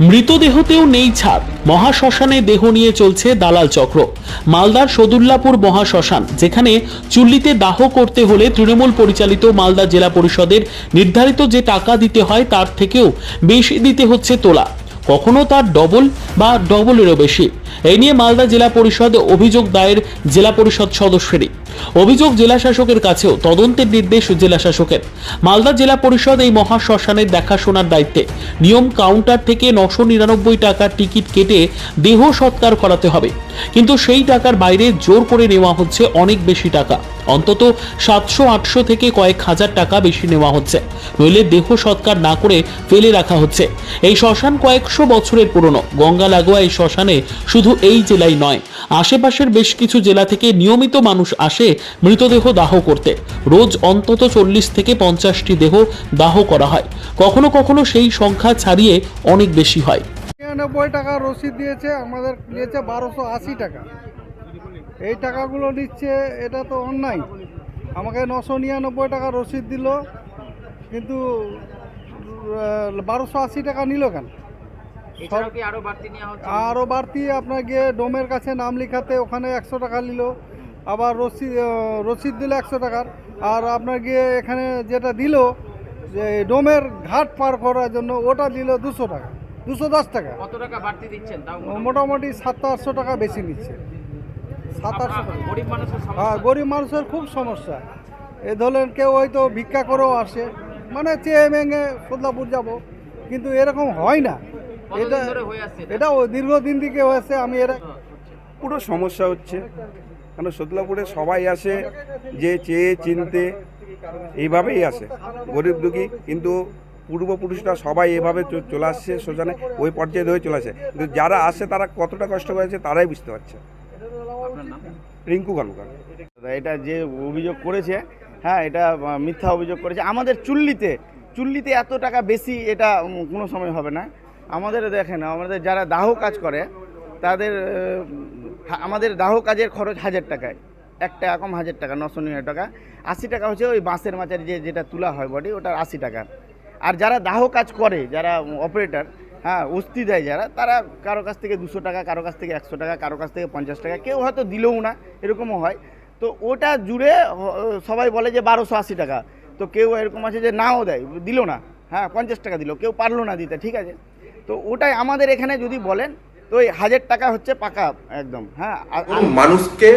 মৃতদেহতেও নেই ছাড় মহাশ্মশানে দেহ নিয়ে চলছে দালাল চক্র। মালদার সদুল্লাপুর মহাশ্মশান, যেখানে চুল্লিতে দাহ করতে হলে তৃণমূল পরিচালিত মালদা জেলা পরিষদের নির্ধারিত যে টাকা দিতে হয় তার থেকেও বেশি দিতে হচ্ছে তোলা। কখনো তার ডবল বা ডবলেরও বেশি। এই নিয়ে মালদা জেলা পরিষদ অভিযোগ দায়ের জেলা পরিষদ সদস্যেরই। অভিযোগ জেলা শাসকের কাছেও তদন্তের নির্দেশ জেলা শাসকের। মালদা জেলা পরিষদ এই মহাশ্মশানের দেখাশোনার দায়িত্বে। নিয়ম কাউন্টার থেকে নশো নিরানব্বই টাকার টিকিট কেটে দেহ সৎকার করাতে হবে। কিন্তু সেই টাকার বাইরে জোর করে নেওয়া হচ্ছে অনেক বেশি টাকা। অন্তত সাতশো, আটশো থেকে কয়েক হাজার টাকা বেশি নেওয়া হচ্ছে। নইলে দেহ সৎকার না করে ফেলে রাখা হচ্ছে। এই শ্মশান কয়েকশো বছরের পুরনো। গঙ্গা লাগোয়া এই শ্মশানে শুধু এই জেলাই নয়, আশেপাশের বেশ কিছু জেলা থেকে নিয়মিত মানুষ আসে মৃতদেহ দাহ করতে। রোজ অন্তত চল্লিশ থেকে পঞ্চাশটি দেহ দাহ করা হয়। কখনো কখনো সেই সংখ্যা ছাড়িয়ে অনেক বেশি হয়। নিরানব্বই টাকা রসিদ দিয়েছে, আমাদের নিয়েছে বারোশো আশি টাকা। এই টাকাগুলো নিচ্ছে এটা তো অন্যায়। আমাকে নশো নিরানব্বই টাকা রসিদ দিল কিন্তু বারোশো আশি টাকা নিল কেন? আরও বাড়তি আপনার গিয়ে ডোমের কাছে নাম লিখাতে ওখানে একশো টাকা নিল আবার রসিদ রসিদ দিল একশো টাকার আর আপনার গিয়ে এখানে যেটা দিল যে ডোমের ঘাট পার করার জন্য ওটা দিল দুশো টাকা দুশো দশ টাকা। কত টাকা বাড়তি দিচ্ছেন? মোটামুটি সাতশো আটশো টাকা বেশি নিচ্ছে। হ্যাঁ গরিব মানুষের খুব সমস্যা। এ ধরলেন কেউ হয়তো ভিক্ষা করেও আসে। মানে চেয়ে ভেঙে সোদলাপুর যাব। কিন্তু এরকম হয় না। এটা হয়ে এটা? দীর্ঘদিন থেকে হয়েছে আমি এর পুরো সমস্যা হচ্ছে। কারণ শোতলাপুরে সবাই আসে যে চেয়ে চিনতে এইভাবেই আসে। গরিব দুঃখী কিন্তু পূর্বপুরুষরা সবাই এভাবে চ- চলে আসছে শ্মশানে ওই পর্যায়ে ধরে চলে আসে। কিন্তু যারা আসে তারা কতটা কষ্ট করেছে তারাই বুঝতে পারছে। আপনার নাম? রিঙ্কু দাদা, এটা যে অভিযোগ করেছে হ্যাঁ এটা মিথ্যা অভিযোগ করেছে। আমাদের চুল্লিতে চুল্লিতে এত টাকা বেশি এটা কোনো সময় হবে না। আমাদের দেখেন আমাদের যারা দাহ কাজ করে তাদের আমাদের দাহ কাজের খরচ হাজার টাকায়। এক টাকা কম হাজার টাকা নশো নিরানব্বই টাকা। আশি টাকা হচ্ছে ওই বাঁশের মাচার যে যেটা তোলা হয় বডি ওটার আশি টাকা। আর যারা দাহ কাজ করে যারা অপারেটর হ্যাঁ অস্তি দেয় যারা। তারা কারও কাছ থেকে দুশো টাকা, কারও কাছ থেকে একশো টাকা, কারও কাছ থেকে পঞ্চাশ টাকা, কেউ হয়তো দিলেও না, এরকমও হয়। তো ওটা জুড়ে সবাই বলে যে বারোশো আশি টাকা। তো কেউ এরকম আছে যে নাও দেয়, দিল না। হ্যাঁ পঞ্চাশ টাকা দিল, কেউ পারল না দিতে, ঠিক আছে। তো ওটাই আমাদের এখানে যদি বলেন, তো ওই হাজার টাকা হচ্ছে পাকা একদম হ্যাঁ মানুষকে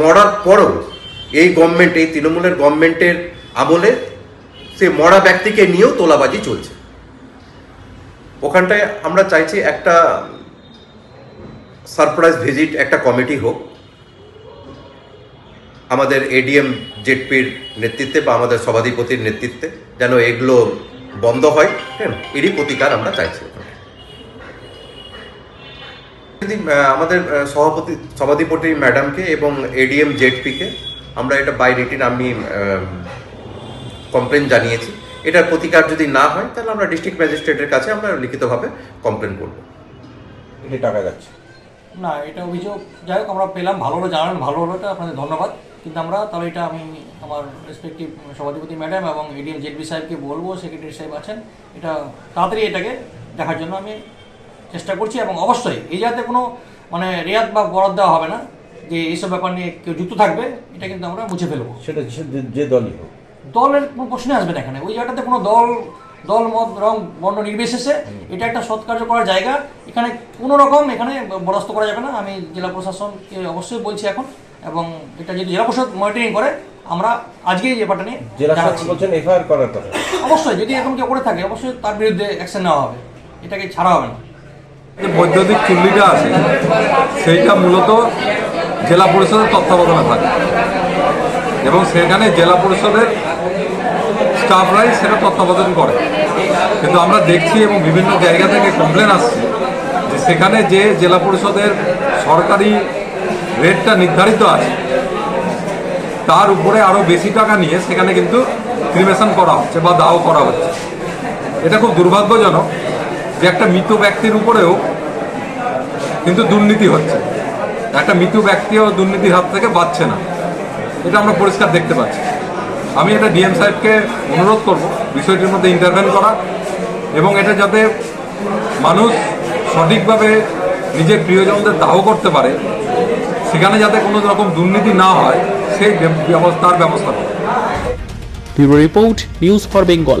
মরার পরও এই গভর্নমেন্ট এই তৃণমূলের গভর্নমেন্টের আমলে সে মরা ব্যক্তিকে নিয়েও তোলাবাজি চলছে। ওখানটায় আমরা চাইছি একটা সারপ্রাইজ ভিজিট একটা কমিটি হোক। আমাদের এডিএম জেডপির নেতৃত্বে বা আমাদের সভাধিপতির নেতৃত্বে যেন এগুলো বন্ধ হয় হ্যাঁ এরই প্রতিকার আমরা চাইছি। যদি আমাদের সভাপতি, সভাধিপতি ম্যাডামকে এবং এডিএম জেডপিকে আমরা এটা বাই রিটিন আমি কমপ্লেন জানিয়েছি। এটার প্রতিকার যদি না হয় তাহলে আমরা ডিস্ট্রিক্ট ম্যাজিস্ট্রেটের কাছে আমরা লিখিতভাবে কমপ্লেন করব। টাকা যাচ্ছে। না এটা অভিযোগ যাই হোক আমরা পেলাম ভালো হলো জানালেন ভালো হলো এটা আপনাদের ধন্যবাদ। কিন্তু আমরা তাহলে এটা আমি আমার রেসপেক্টিভ সভাধিপতি ম্যাডাম এবং এডিএম জেডবি সাহেবকে বলব সেক্রেটারি সাহেব আছেন এটা তাড়াতাড়ি এটাকে দেখার জন্য আমি চেষ্টা করছি এবং অবশ্যই এই যাতে কোনো মানে রেয়াত বা বরাদ দেওয়া হবে না যে এইসব ব্যাপার নিয়ে কেউ যুক্ত থাকবে এটা কিন্তু আমরা মুছে ফেলব। সেটা যে দলই হোক। দলের কোনো প্রশ্নই আসবে না এখানে। ওই জায়গাটাতে কোনো দল দল মত রং বর্ণ নির্বিশেষে এটা একটা সৎকার্য করার জায়গা। এখানে কোনো রকম এখানে বরদাস্ত করা যাবে না। আমি জেলা প্রশাসনকে অবশ্যই বলছি এখন এবং এটা যদি জেলা প্রশাসন মনিটরিং করে আমরা আজকেই এই ব্যাপারটা নিয়ে জেলা। বলছেন এফআইআর করার কথা। অবশ্যই যদি এখন কেউ করে থাকে অবশ্যই তার বিরুদ্ধে অ্যাকশন নেওয়া হবে। এটাকে ছাড়া হবে না। যে বৈদ্যুতিক চুল্লিটা আছে সেইটা মূলত জেলা পরিষদের তত্ত্বাবধানে থাকে। এবং সেখানে জেলা পরিষদের স্টাফরাই সেটা তত্ত্বাবধান করে। কিন্তু আমরা দেখছি এবং বিভিন্ন জায়গা থেকে কমপ্লেন আসছে যে সেখানে যে জেলা পরিষদের সরকারি রেটটা নির্ধারিত আছে, তার উপরে আরও বেশি টাকা নিয়ে সেখানে কিন্তু ক্রিমেশন করা হচ্ছে বা দাও করা হচ্ছে। এটা খুব দুর্ভাগ্যজনক যে একটা মৃত ব্যক্তির উপরেও কিন্তু দুর্নীতি হচ্ছে। একটা মৃত ব্যক্তিও দুর্নীতির হাত থেকে বাঁচছে না। এটা আমরা পরিষ্কার দেখতে পাচ্ছি। আমি এটা ডিএম সাহেবকে অনুরোধ করব বিষয়টির মধ্যে ইন্টারভেন করা এবং এটা যাতে মানুষ সঠিকভাবে নিজের প্রিয়জনদের দাহ করতে পারে, সেখানে যাতে কোনো রকম দুর্নীতি না হয়, সেই ব্যবস্থার ব্যবস্থা করবে। Report, news for Bengal.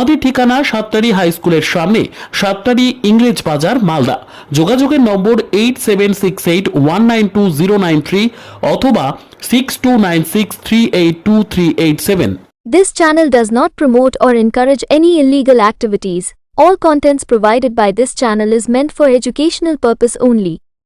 আমাদের ঠিকানা সাতটারি হাই স্কুলের সামনে সাতটারি ইংরেজ বাজার মালদা যোগাযোগের number eight seven six eight one nine two zero nine three অথবা six two nine six This channel does not promote or encourage any illegal activities. All contents provided by this channel is meant for educational purpose only.